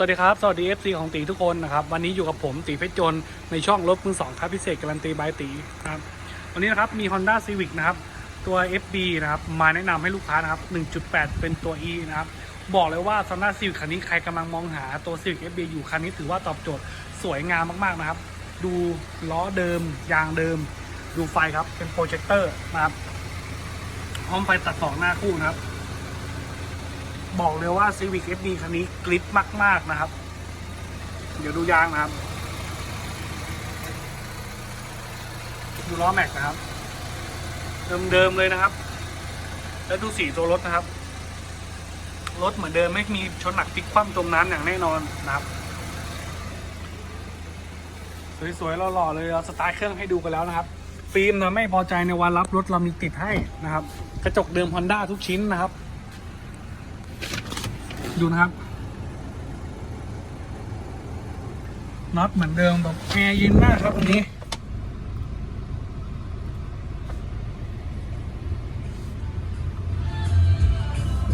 สวัสดีครับ สวัสดี FC ของตีทุกคนนะครับ วันนี้อยู่กับผมตีเพชรยนในช่องรถมือสองครับพิเศษการันตีบายตีครับวันนี้นะครับมี Honda Civic นะครับ ตัว FB นะครับ มาแนะนำให้ลูกค้านะครับ 1.8 เป็นตัว E นะครับ บอกเลยว่า Honda Civic คันนี้ใครกำลังมองหาตัว Civic FB อยู่คันนี้ถือว่าตอบโจทย์สวยงามมากๆนะครับ ดูล้อเดิม ยางเดิม ดูไฟครับเป็นโปรเจคเตอร์นะครับพร้อมไฟตัดสองหน้าคู่นะครับ บอกเลยว่า Civic FD คันนี้กริปมาก ๆ นะครับ เดี๋ยวดูยางนะครับ ดูล้อแม็กนะครับ เดิม ๆ เลยนะครับ แล้วดูสีตัวรถนะครับ รถเหมือนเดิมไม่มีชนหนักพลิกคว่ำจมน้ำอย่างแน่นอนนะครับ สวยๆหล่อๆเลยเราสตาร์ทเครื่องให้ดูกันแล้วนะครับฟิล์มนะไม่พอใจในวันรับรถเรามีติดให้นะครับ กระจกเดิม Honda ทุกชิ้นนะครับ ดูนะครับน็อตเหมือนเดิมแบบแอร์เย็นมากครับวันนี้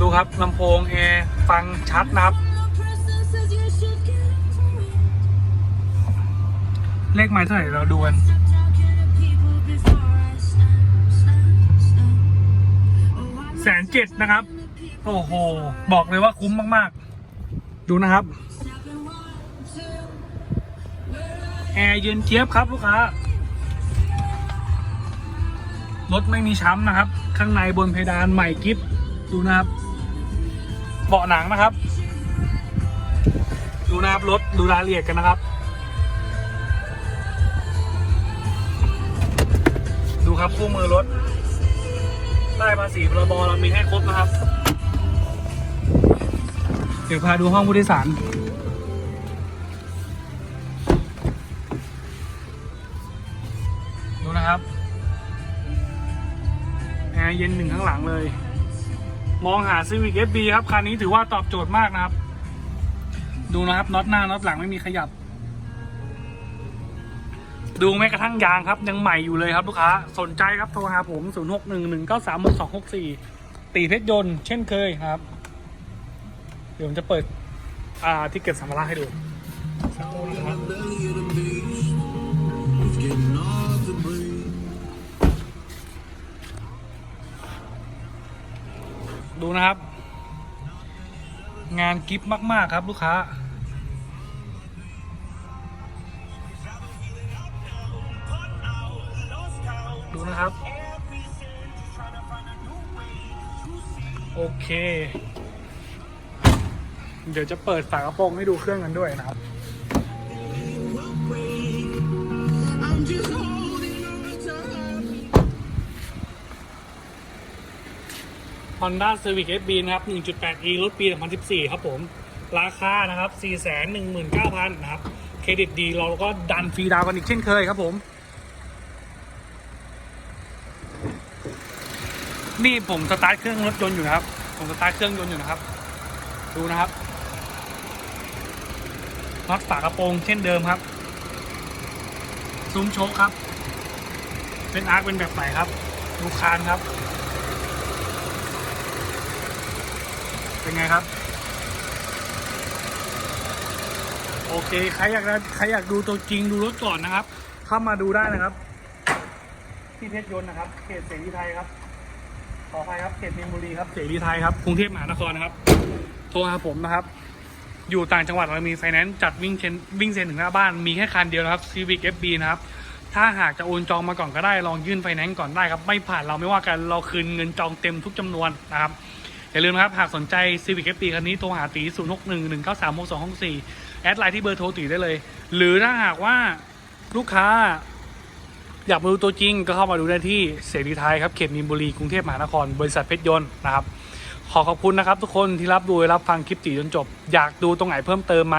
ดูครับลำโพงแอร์ฟังชัดนะครับ เลขไม้เท่าไหร่เราดูกันแสนเจ็ดนะครับ โอ้โห บอกเลยว่าคุ้มมากๆ ดูนะครับ แอร์เย็นเจี๊ยบครับลูกค้ารถไม่มีช้ำนะครับ ข้างในบนเพดานใหม่กิฟดูนะครับ เบาะหนังนะครับ ดูนะครับรถดูรายละเอียดกันนะครับ ดูครับคู่มือรถได้ภาษีพรบเรามีให้ครบนะครับ เดี๋ยวพาดูห้องผู้โดยสาร ดูนะครับแอร์เย็นหนึ่งข้างหลังเลย มองหา Civic FB ครับ คันนี้ถือว่าตอบโจทย์มากนะครับ ดูนะครับน็อตหน้าน็อตหลังไม่มีขยับ ดูแม้กระทั่งยางครับ ยังใหม่อยู่เลยครับลูกค้า สนใจครับโทรหาผม 0 6 1 1 9 3 6 2 6 4 ตีเพชรยนต์เช่นเคยครับ เดี๋ยวผมจะเปิด อ่าที่เก็บสัมภาระให้ดูสักครู่นะครับดูนะครับ งานกิฟต์มาก ๆ ครับ ลูกค้า ดูนะครับ โอเค เดี๋ยวจะเปิดฝากระโปรงให้ดูเครื่องกันด้วยนะครับ Honda Civic FB นะครับ 1.8e รถปี 2014 ครับผม ราคานะครับ 419,000 นะครับ เครดิตดีเราก็ดันฟรีดาวกันอีกเช่นเคยครับผม นี่ผมสตาร์ทเครื่องรถยนต์อยู่นะครับ ผมสตาร์ทเครื่องยนต์อยู่นะครับ ดูนะครับ น็อตฝากระโปรงเช่นเดิมครับ ซุ้มโชคครับ เป็นอาร์คเป็นแบบไหนครับ ดูคานครับ เป็นไงครับ โอเค ใครอยากใครอยากดูตัวจริงดูรถก่อนนะครับ เข้ามาดูได้นะครับ ที่เพชรยนต์นะครับ เขตเสรีไทยครับ ขออภัยครับ เขตมีนบุรีครับ เสรีไทยครับ กรุงเทพมหานครนะครับ โทรหาผมนะครับ อยู่ต่างจังหวัดเรามีไฟแนนซ์จัดวิ่งเชนวิ่งเซนถึงหน้าบ้านมีแค่คันเดียวนะครับ Civic FB นะครับ ถ้าหากจะโอนจองมาก่อนก็ได้ลองยื่นไฟแนนซ์ก่อนได้ครับ ไม่ผ่านเราไม่ว่ากันเราคืนเงินจองเต็มทุกจำนวนนะครับ อย่าลืมนะครับ หากสนใจ Civic FB คันนี้โทรหาตี 0 6 1 1 9 3 6 2 6 4 แอดไลน์ที่เบอร์โทรตีได้เลย หรือถ้าหากว่าลูกค้าอยากมาดูตัวจริงก็เข้ามาดูได้ที่เสรีไทยครับเขตมีนบุรีกรุงเทพมหานครบริษัทเพชรยนต์นะครับ ขอขอบคุณนะครับทุกคนที่รับดูรับฟังคลิปตีจนจบ อยากดูตรงไหนเพิ่มเติมไหม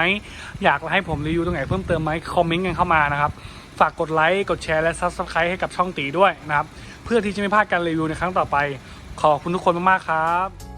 อยากให้ผมรีวิวตรงไหนเพิ่มเติมไหมคอมเมนต์กันเข้ามานะครับฝากกดไลค์กดแชร์และซับสไครต์ให้กับช่องตีด้วยนะครับเพื่อที่จะไม่พลาดการรีวิวในครั้งต่อไป ขอบคุณทุกคนมากๆครับ